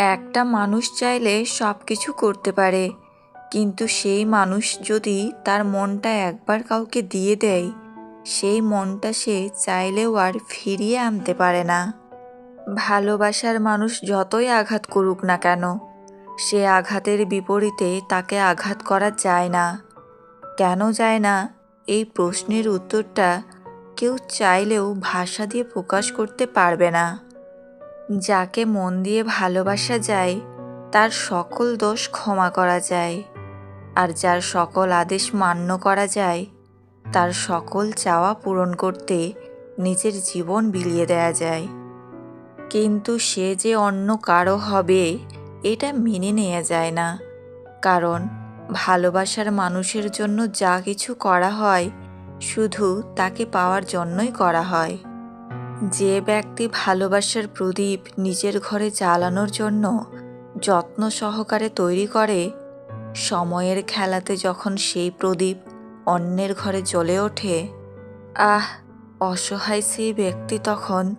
একটা মানুষ চাইলে সব কিছু করতে পারে। কিন্তু সেই মানুষ যদি তার মনটা একবার কাউকে দিয়ে দেয়, সেই মনটা সে চাইলেও আর ফিরিয়ে আনতে পারে না। ভালোবাসার মানুষ যতই আঘাত করুক না কেন, সে আঘাতের বিপরীতে তাকে আঘাত করা যায় না। কেন যায় না? এই প্রশ্নের উত্তরটা কেউ চাইলেও ভাষা দিয়ে প্রকাশ করতে পারবে না। যাকে মন দিয়ে ভালোবাসা যায়, তার সকল দোষ ক্ষমা করা যায়। আর যার সকল আদেশ মান্য করা যায়, তার সকল চাওয়া পূরণ করতে নিজের জীবন বিলিয়ে দেয়া যায়। কিন্তু সে যে অন্য কারও হবে, এটা মেনে নেওয়া যায় না। কারণ ভালোবাসার মানুষের জন্য যা কিছু করা হয়, শুধু তাকে পাওয়ার জন্যই করা হয়। যে ব্যক্তি ভালোবাসার প্রদীপ নিজের ঘরে জ্বালানোর জন্য যত্ন সহকারে তৈরি করে, সময়ের খেলাতে যখন সেই প্রদীপ অন্যের ঘরে জ্বলে ওঠে, আহ, অসহায় সেই ব্যক্তি তখন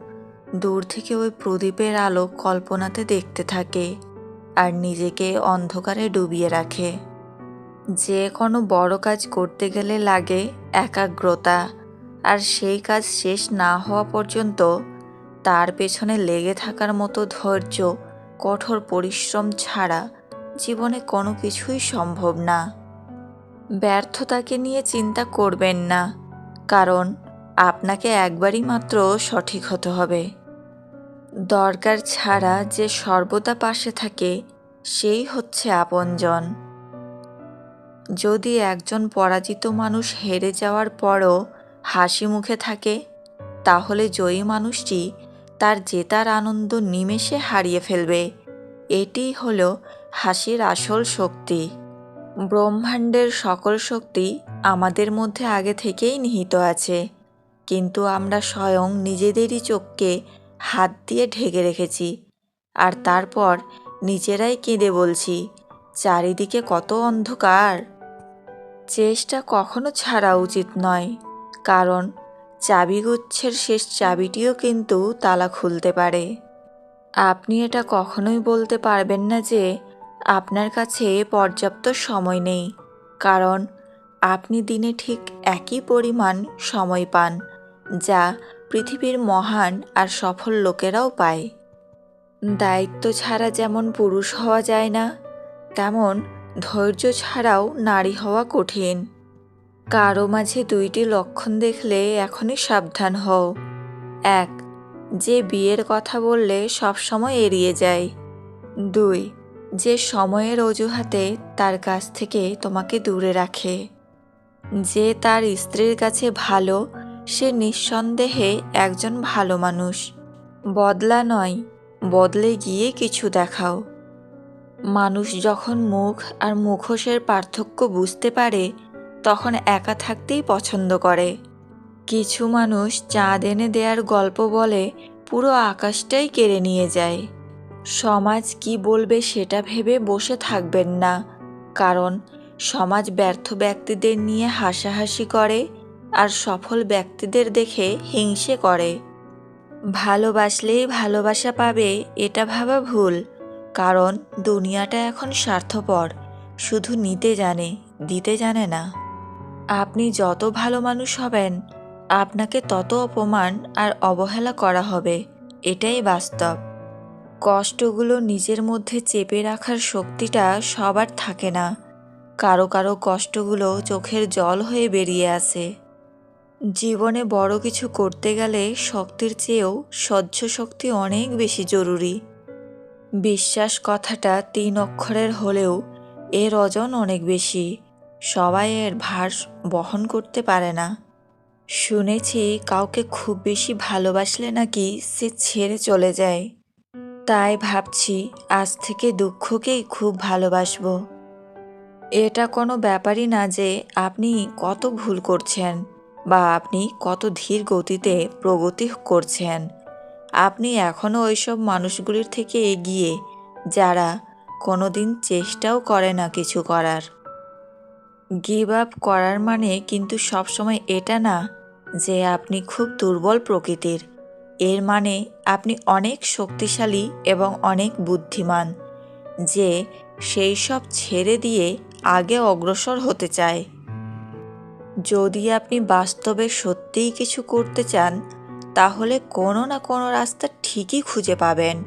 দূর থেকে ওই প্রদীপের আলো কল্পনাতে দেখতে থাকে আর নিজেকে অন্ধকারে ডুবিয়ে রাখে। যে কোনো বড় কাজ করতে গেলে লাগে একাগ্রতা আর সেই কাজ শেষ না হওয়া পর্যন্ত তার পেছনে লেগে থাকার মতো ধৈর্য, কঠোর পরিশ্রম ছাড়া জীবনে কোনো কিছুই সম্ভব না। ব্যর্থতাকে নিয়ে চিন্তা করবেন না, কারণ আপনাকে একবারই মাত্র সঠিক হতে হবে। দরকার ছাড়া যে সর্বদা পাশে থাকে, সেই হচ্ছে আপনজন। যদি একজন পরাজিত মানুষ হেরে যাওয়ার পরও হাসি মুখে থাকে, তাহলে জয়ী মানুষটি তার জেতার আনন্দ নিমেষে হারিয়ে ফেলবে। এটিই হল হাসির আসল শক্তি। ব্রহ্মাণ্ডের সকল শক্তি আমাদের মধ্যে আগে থেকেই নিহিত আছে, কিন্তু আমরা স্বয়ং নিজেদেরই চোখকে হাত দিয়ে ঢেকে রেখেছি, আর তারপর নিজেরাই কেঁদে বলছি, চারিদিকে কত অন্ধকার। চেষ্টা কখনো ছাড়া উচিত নয়। কারণ চাবিগুচ্ছের শেষ চাবিটিও কিন্তু তালা খুলতে পারে। আপনি এটা কখনোই বলতে পারবেন না যে আপনার কাছে পর্যাপ্ত সময় নেই, কারণ আপনি দিনে ঠিক একই পরিমাণ সময় পান, যা পৃথিবীর মহান আর সফল লোকেরাও পায়। দায়িত্ব ছাড়া যেমন পুরুষ হওয়া যায় না, তেমন ধৈর্য ছাড়াও নারী হওয়া কঠিন। কারও মাঝে দুইটি লক্ষণ দেখলে এখনই সাবধান হও। এক, যে বিয়ের কথা বললে সবসময় এড়িয়ে যায়। দুই, যে সময়ের অজুহাতে তার কাছ থেকে তোমাকে দূরে রাখে। যে তার স্ত্রীর কাছে ভালো, সে নিঃসন্দেহে একজন ভালো মানুষ। বদলা নয়, বদলে গিয়ে কিছু দেখাও। মানুষ যখন মুখ আর মুখোশের পার্থক্য বুঝতে পারে তখন একা থাকতেই পছন্দ করে। কিছু মানুষ চাঁদ এনে দেওয়ার গল্প বলে পুরো আকাশটাই কেড়ে নিয়ে যায়। সমাজ কি বলবে সেটা ভেবে বসে থাকবেন না, কারণ সমাজ ব্যর্থ ব্যক্তিদের নিয়ে হাসাহাসি করে আর সফল ব্যক্তিদের দেখে হিংসে করে। ভালোবাসলেই ভালোবাসা পাবে, এটা ভাবা ভুল, কারণ দুনিয়াটা এখন স্বার্থপর, শুধু নিতে জানে, দিতে জানে না। আপনি যত ভালো মানুষ হবেন, আপনাকে তত অপমান আর অবহেলা করা হবে। এটাই বাস্তব। কষ্টগুলো নিজের মধ্যে চেপে রাখার শক্তিটা সবার থাকে না। কারও কারও কষ্টগুলো চোখের জল হয়ে বেরিয়ে আসে। জীবনে বড় কিছু করতে গেলে শক্তির চেয়েও সহ্য শক্তি অনেক বেশি জরুরি। বিশ্বাস কথাটা তিন অক্ষরের হলেও এর ওজন অনেক বেশি। সবাই এর ভার বহন করতে পারে না। শুনেছি কাউকে খুব বেশি ভালোবাসলে নাকি সে ছেড়ে চলে যায়। তাই ভাবছি আজ থেকে দুঃখকেই খুব ভালোবাসব। এটা কোনো ব্যাপারই না যে আপনি কত ভুল করছেন বা আপনি কত ধীর গতিতে প্রগতি করছেন। আপনি এখনও ওইসব মানুষগুলির থেকে এগিয়ে যারা কোনো দিন চেষ্টাও করে না কিছু করার। গিভ আপ করার মানে কিন্তু সবসময় এটা না, যে আপনি খুব দুর্বল প্রকৃতির। এর মানে আপনি অনেক শক্তিশালী এবং অনেক বুদ্ধিমান, যে সেই সব ছেড়ে দিয়ে আগে অগ্রসর হতে চায়। যদি আপনি বাস্তবে সত্যিই কিছু করতে চান, তাহলে কোনো না কোনো রাস্তা ঠিকই খুঁজে পাবেন।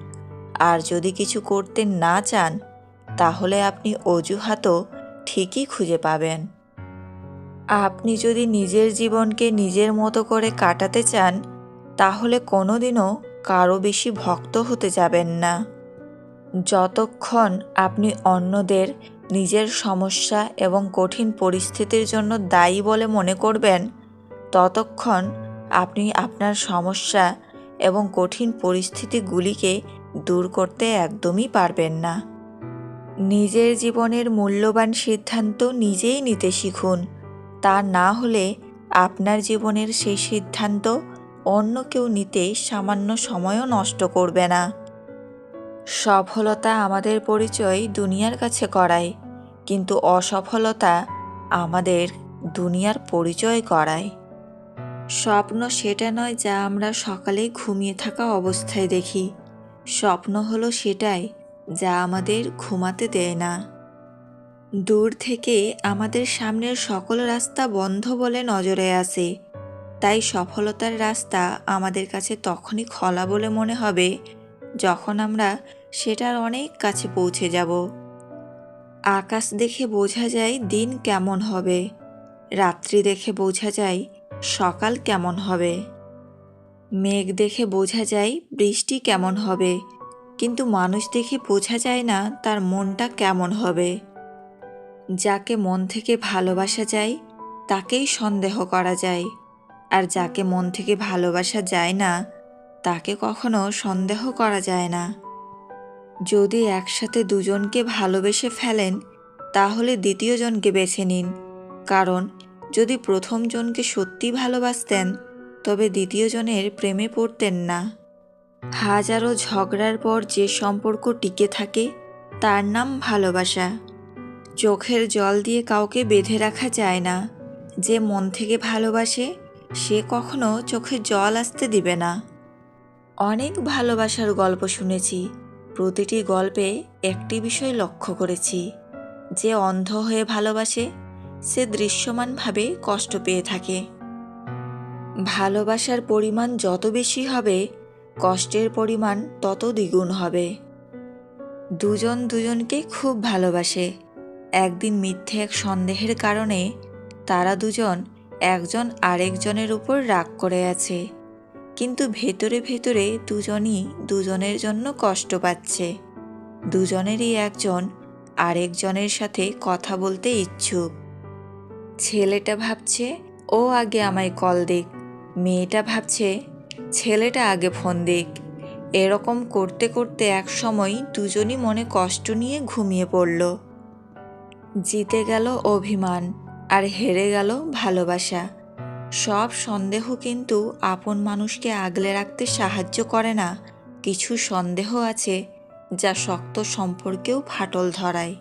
আর যদি কিছু করতে না চান, তাহলে আপনি অজুহাতও ঠিকই খুঁজে পাবেন। আপনি যদি নিজের জীবনকে নিজের মতো করে কাটাতে চান, তাহলে কোনোদিনও কারও বেশি ভক্ত হতে যাবেন না। যতক্ষণ আপনি অন্যদের নিজের সমস্যা এবং কঠিন পরিস্থিতির জন্য দায়ী বলে মনে করবেন, ততক্ষণ আপনি আপনার সমস্যা এবং কঠিন পরিস্থিতিগুলিকে দূর করতে একদমই পারবেন না। নিজের জীবনের মূল্যবান সিদ্ধান্ত নিজেই নিতে শিখুন। তা না হলে আপনার জীবনের সেই সিদ্ধান্ত অন্য কেউ নিতে সামান্য সময়ও নষ্ট করবে না। সফলতা আমাদের পরিচয় দুনিয়ার কাছে করায়, কিন্তু অসফলতা আমাদের দুনিয়ার পরিচয় করায়। স্বপ্ন সেটা নয় যা আমরা সকালে ঘুমিয়ে থাকা অবস্থায় দেখি। স্বপ্ন হলো সেটাই যা আমাদের ঘুমাতে দেয় না। দূর থেকে আমাদের সামনের সকল রাস্তা বন্ধ বলে নজরে আসে। তাই সফলতার রাস্তা আমাদের কাছে তখনই খোলা বলে মনে হবে, যখন আমরা সেটার অনেক কাছে পৌঁছে যাব। আকাশ দেখে বোঝা যায় দিন কেমন হবে। রাত্রি দেখে বোঝা যায় সকাল কেমন হবে। মেঘ দেখে বোঝা যায় বৃষ্টি কেমন হবে। কিন্তু মানুষ দেখে বোঝা যায় না তার মনটা কেমন হবে। যাকে মন থেকে ভালোবাসা যায়, তাকেই সন্দেহ করা যায়। আর যাকে মন থেকে ভালোবাসা যায় না, তাকে কখনো সন্দেহ করা যায় না। যদি একসাথে দুজনকে ভালোবেসে ফেলেন, তাহলে দ্বিতীয় জনকে বেছে নিন। কারণ, যদি প্রথম জনকে সত্যি ভালোবাসতেন, তবে দ্বিতীয় জনের প্রেমে পড়তেন না। হাজারো ঝগড়ার পর যে সম্পর্ক টিকে থাকে, তার নাম ভালোবাসা। চোখের জল দিয়ে কাউকে বেঁধে রাখা যায় না। যে মন থেকে ভালোবাসে, সে কখনো চোখে জল আসতে দিবে না। অনেক ভালোবাসার গল্প শুনেছি। প্রতিটি গল্পে একটি বিষয় লক্ষ্য করেছি। যে অন্ধ হয়ে ভালোবাসে, সে দৃশ্যমানভাবে কষ্ট পেয়ে থাকে। ভালোবাসার পরিমাণ যত বেশি হবে কষ্টের পরিমাণ তত দ্বিগুণ হবে। দুজন দুজনকে খুব ভালোবাসে। একদিন মিথ্যে এক সন্দেহের কারণে তারা দুজন একজন আরেকজনের উপর রাগ করে আছে। কিন্তু ভেতরে ভেতরে দুজনই দুজনের জন্য কষ্ট পাচ্ছে। দুজনেরই একজন আরেকজনের সাথে কথা বলতে ইচ্ছুক। ছেলেটা ভাবছে, ও আগে আমায় কল দিক মেয়েটা ভাবছে ছেলেটা আগে ফোন দিক এরকম করতে করতে এক সময় দুজনই মনে কষ্ট নিয়ে ঘুমিয়ে পড়ল। জিতে গেল অভিমান আর হেরে গেল ভালোবাসা। সব সন্দেহ কিন্তু আপন মানুষকে আগলে রাখতে সাহায্য করে না। কিছু সন্দেহ আছে যা শক্ত সম্পর্কেও ফাটল ধরায়।